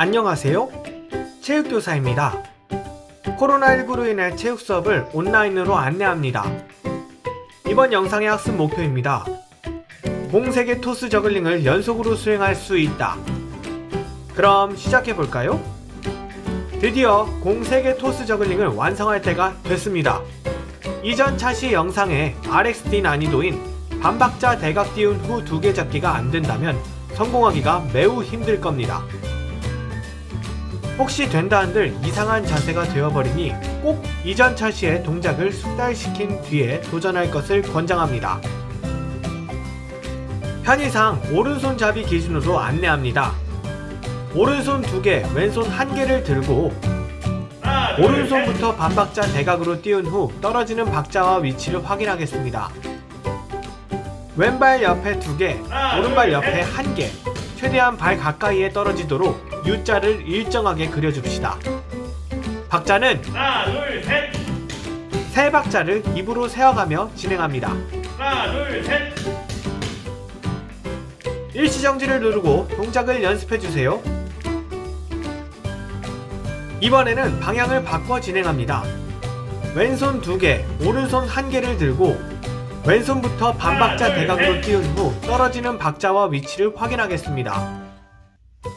안녕하세요. 체육교사입니다. 코로나19로 인해 체육 수업을 온라인으로 안내합니다. 이번 영상의 학습 목표입니다. 공세계 토스 저글링을 연속으로 수행할 수 있다. 그럼 시작해 볼까요? 드디어 공세계 토스 저글링을 완성할 때가 됐습니다. 이전 차시 영상에 RXD 난이도인 반박자 대각 띄운 후 두 개 잡기가 안 된다면 성공하기가 매우 힘들 겁니다. 혹시 된다 한들 이상한 자세가 되어버리니 꼭 이전 차시의 동작을 숙달시킨 뒤에 도전할 것을 권장합니다. 편의상 오른손잡이 기준으로 안내합니다. 오른손 두 개, 왼손 한 개를 들고 오른손부터 반박자 대각으로 띄운 후 떨어지는 박자와 위치를 확인하겠습니다. 왼발 옆에 두 개, 오른발 옆에 한 개, 최대한 발 가까이에 떨어지도록 U자를 일정하게 그려줍시다. 박자는 하나 둘 셋 세 박자를 입으로 세어가며 진행합니다. 하나 둘 셋 일시정지를 누르고 동작을 연습해주세요. 이번에는 방향을 바꿔 진행합니다. 왼손 두 개, 오른손 한 개를 들고 왼손부터 반박자 대각으로 띄운 후 떨어지는 박자와 위치를 확인하겠습니다.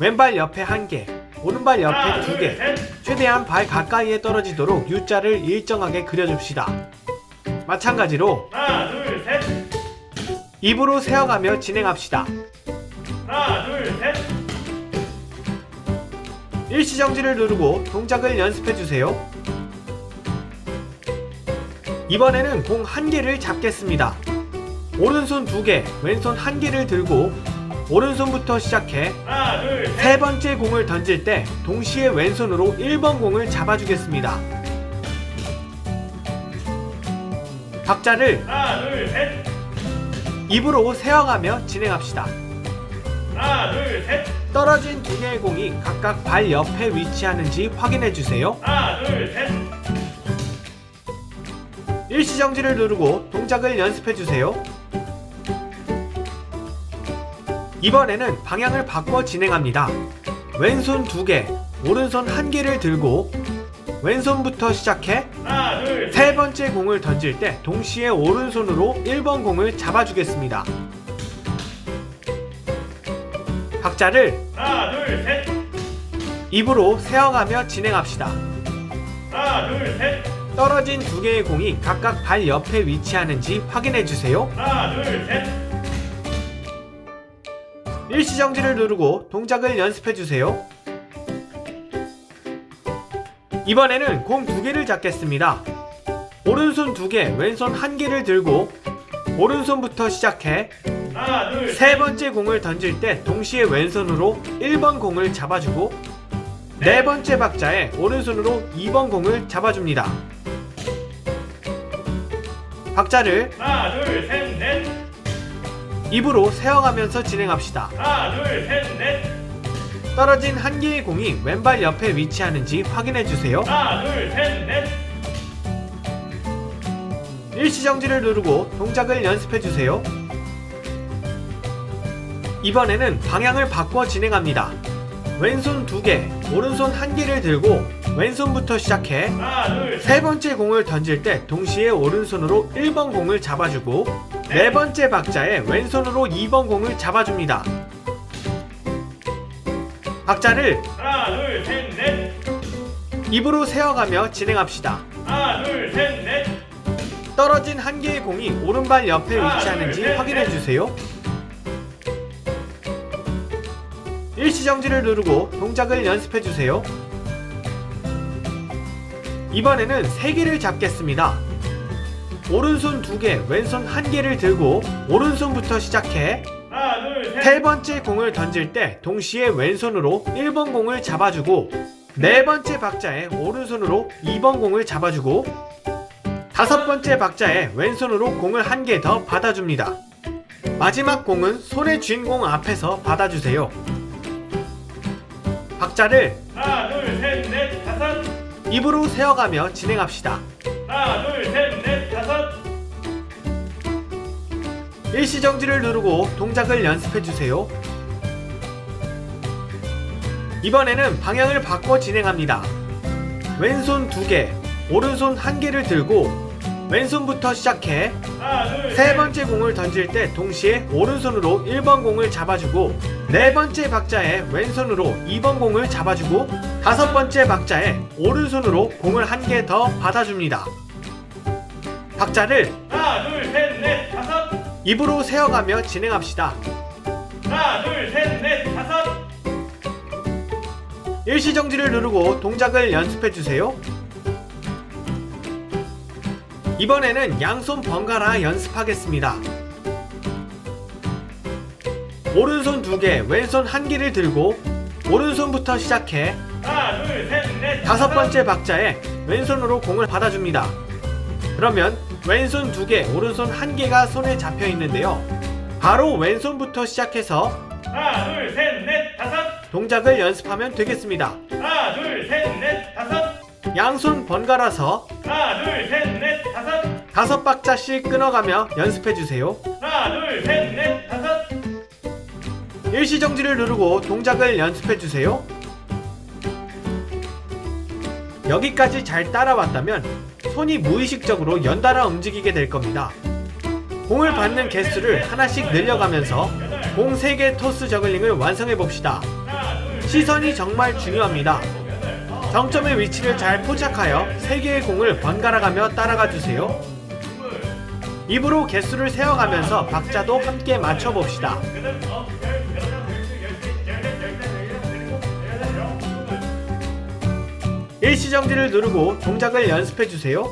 왼발 옆에 한 개, 오른발 옆에 두 개, 최대한 발 가까이에 떨어지도록 U자를 일정하게 그려줍시다. 마찬가지로 하나 둘 셋 입으로 세어가며 진행합시다. 하나 둘 셋 일시정지를 누르고 동작을 연습해주세요. 이번에는 공 한 개를 잡겠습니다. 오른손 두 개, 왼손 한 개를 들고 오른손부터 시작해 하나 둘셋 세 번째 공을 던질 때 동시에 왼손으로 1번 공을 잡아주겠습니다. 박자를 하나 둘 셋 입으로 세어가며 진행합시다. 하나 둘 셋 떨어진 두 개의 공이 각각 발 옆에 위치하는지 확인해 주세요. 하나 둘 셋 일시정지를 누르고 동작을 연습해 주세요. 이번에는 방향을 바꿔 진행합니다. 왼손 두 개, 오른손 한 개를 들고 왼손부터 시작해 세 번째 공을 던질 때 동시에 오른손으로 1번 공을 잡아주겠습니다. 박자를 하나 둘 셋 입으로 세어가며 진행합시다. 하나 둘 셋 떨어진 두 개의 공이 각각 발 옆에 위치하는지 확인해 주세요. 하나 둘 셋 일시정지를 누르고 동작을 연습해 주세요. 이번에는 공 두 개를 잡겠습니다. 오른손 두 개, 왼손 한 개를 들고 오른손부터 시작해 하나 둘셋 세 번째 공을 던질 때 동시에 왼손으로 1번 공을 잡아주고 네 번째 박자에 오른손으로 2번 공을 잡아줍니다. 박자를 하나 둘 셋 넷 입으로 세어가면서 진행합시다. 하나 둘 셋 넷 떨어진 한 개의 공이 왼발 옆에 위치하는지 확인해 주세요. 하나 둘 셋 넷 일시정지를 누르고 동작을 연습해 주세요. 이번에는 방향을 바꿔 진행합니다. 왼손 두 개, 오른손 한 개를 들고 왼손부터 시작해 하나 세 번째 공을 던질 때 동시에 오른손으로 1번 공을 잡아주고 네 번째 박자에 왼손으로 2번 공을 잡아줍니다. 박자를 하나 둘 셋 넷 입으로 세어가며 진행합시다. 하나 둘 셋 넷 떨어진 한 개의 공이 오른발 옆에 위치하는지 확인해 주세요. 일시정지를 누르고 동작을 연습해 주세요. 이번에는 세 개를 잡겠습니다. 오른손 두 개, 왼손 한 개를 들고 오른손부터 시작해 세 번째 공을 던질 때 동시에 왼손으로 1번 공을 잡아주고 네 번째 박자에 오른손으로 2번 공을 잡아주고 다섯 번째 박자에 왼손으로 공을 한 개 더 받아줍니다. 마지막 공은 손에 쥔 공 앞에서 받아주세요. 박자를 하나 둘 셋 넷 다섯 입으로 세어가며 진행합시다. 하나 둘 셋 넷 다섯 일시정지를 누르고 동작을 연습해 주세요. 이번에는 방향을 바꿔 진행합니다. 왼손 두 개, 오른손 한 개를 들고 왼손부터 시작해 세 셋. 번째 공을 던질 때 동시에 오른손으로 1번 공을 잡아주고 네 번째 박자에 왼손으로 2번 공을 잡아주고 다섯 번째 박자에 오른손으로 공을 한 개 더 받아줍니다. 박자를 하나, 둘, 셋, 넷, 다섯. 입으로 세어가며 진행합시다. 하나, 둘, 셋, 넷, 다섯. 일시정지를 누르고 동작을 연습해 주세요. 이번에는 양손 번갈아 연습하겠습니다. 오른손 두 개, 왼손 한 개를 들고 오른손부터 시작해 하나, 둘, 셋, 넷, 다섯 번째 박자에 왼손으로 공을 받아줍니다. 그러면 왼손 두 개, 오른손 한 개가 손에 잡혀 있는데요. 바로 왼손부터 시작해서 하나, 둘, 셋, 넷, 다섯. 동작을 연습하면 되겠습니다. 하나, 둘, 셋, 넷, 다섯. 양손 번갈아서 하나, 둘, 셋, 넷, 다섯. 박자씩 끊어가며 연습해 주세요. 하나, 둘, 셋, 넷, 다섯. 일시정지를 누르고 동작을 연습해 주세요. 여기까지 잘 따라왔다면 손이 무의식적으로 연달아 움직이게 될 겁니다. 공을 받는 개수를 하나씩 늘려가면서 공 3개 토스 저글링을 완성해 봅시다. 시선이 정말 중요합니다. 정점의 위치를 잘 포착하여 3개의 공을 번갈아가며 따라가 주세요. 입으로 개수를 세어가면서 박자도 함께 맞춰 봅시다. 일시정지를 누르고 동작을 연습해 주세요.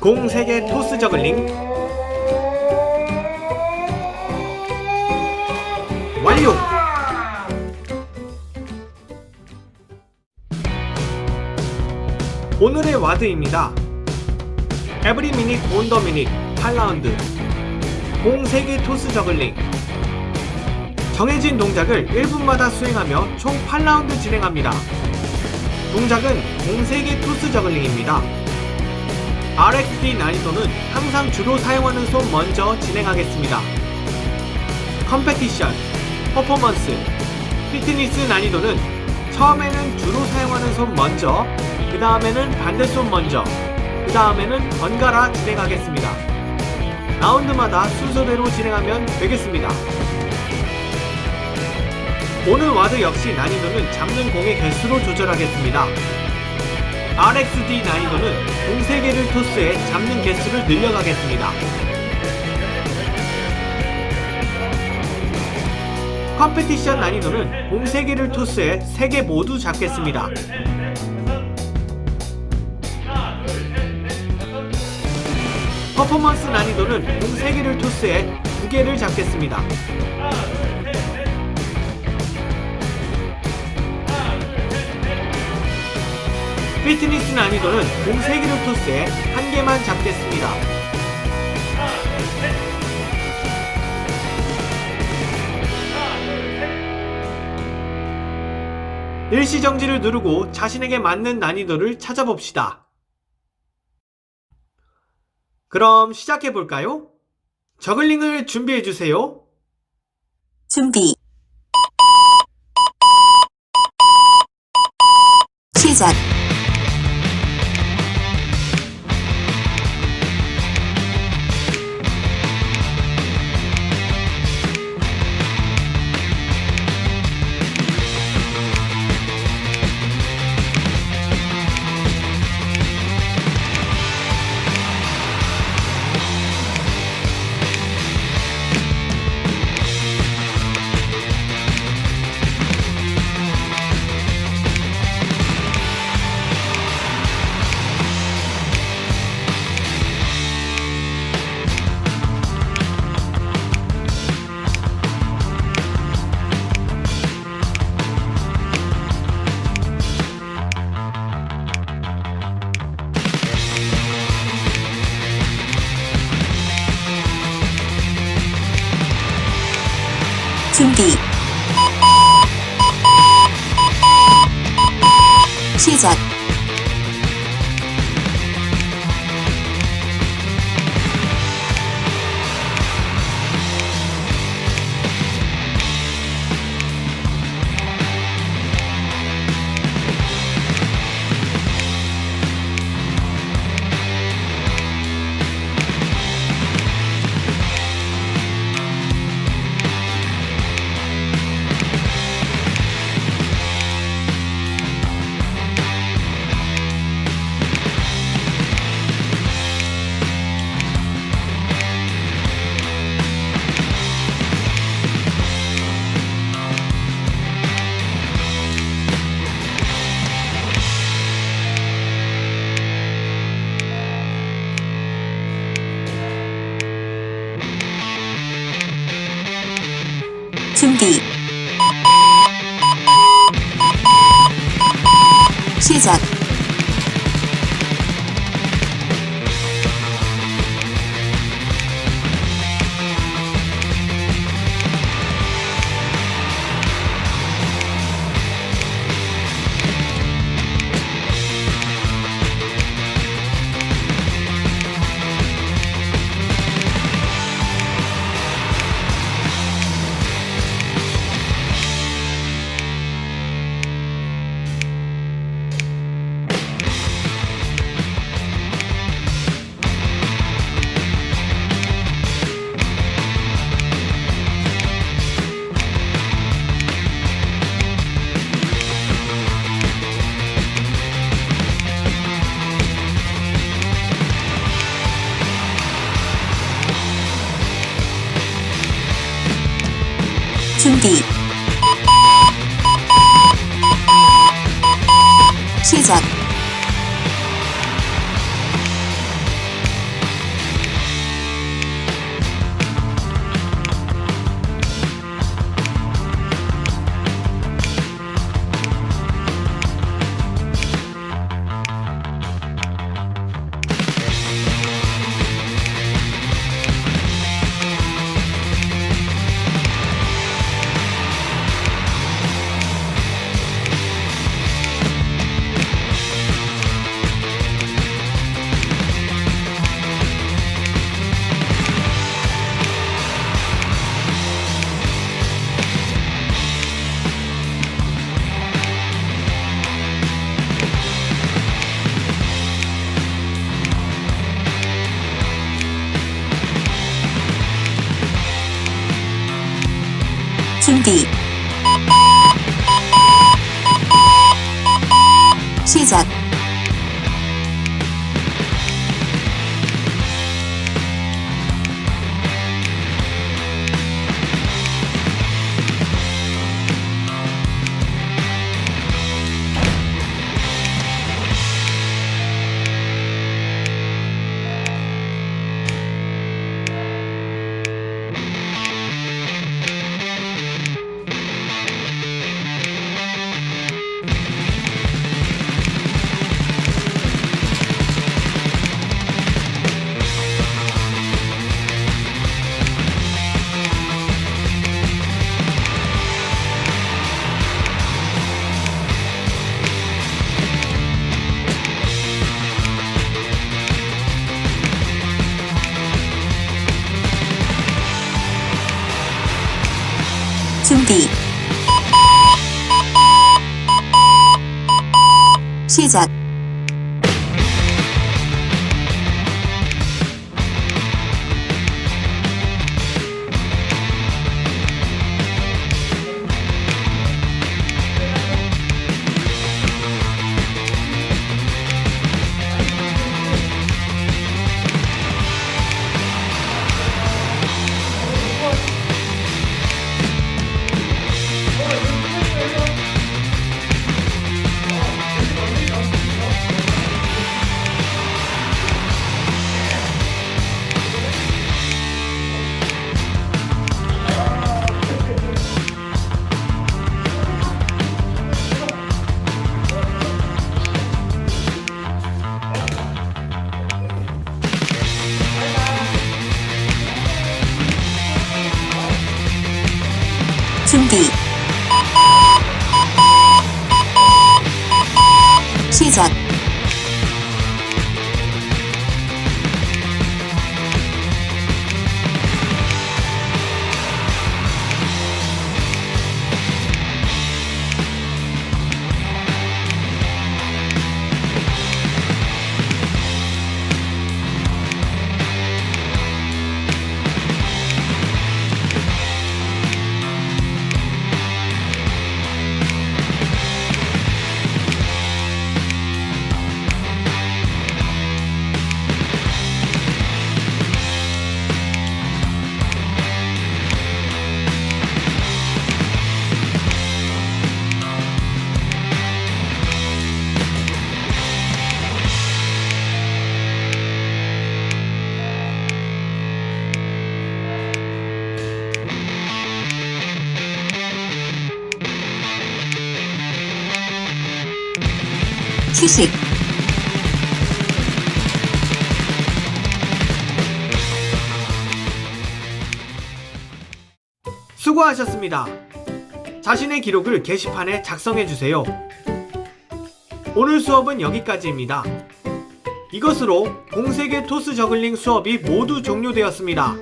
공 3개 토스 저글링 완료! 오늘의 와드입니다. 에브리 미닛 온 더 미닛 8라운드 공 3개 토스 저글링 정해진 동작을 1분마다 수행하며 총 8라운드 진행합니다. 동작은 공 3개 토스 저글링입니다. RXD 난이도는 항상 주로 사용하는 손 먼저 진행하겠습니다. 컴페티션, 퍼포먼스, 피트니스 난이도는 처음에는 주로 사용하는 손 먼저, 그 다음에는 반대손 먼저, 그 다음에는 번갈아 진행하겠습니다. 라운드마다 순서대로 진행하면 되겠습니다. 오늘 와드 역시 난이도는 잡는 공의 개수로 조절하겠습니다. RXD 난이도는 공 3개를 토스해 잡는 개수를 늘려가겠습니다. 컴페티션 난이도는 공 3개를 토스해 3개 모두 잡겠습니다. 퍼포먼스 난이도는 공 3개를 토스해 2개를 잡겠습니다. 피트니스 난이도는 공 3개를 토스해 1개만 잡겠습니다. 일시정지를 누르고 자신에게 맞는 난이도를 찾아봅시다. 그럼 시작해 볼까요? 저글링을 준비해 주세요. 준비. 시작. 시 시 시작 수고하셨습니다. 자신의 기록을 게시판에 작성해 주세요. 오늘 수업은 여기까지입니다. 이것으로 공세계 토스 저글링 수업이 모두 종료되었습니다.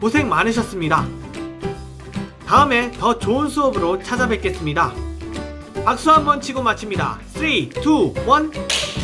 고생 많으셨습니다. 다음에 더 좋은 수업으로 찾아뵙겠습니다. 박수 한번 치고 마칩니다. 3, 2, 1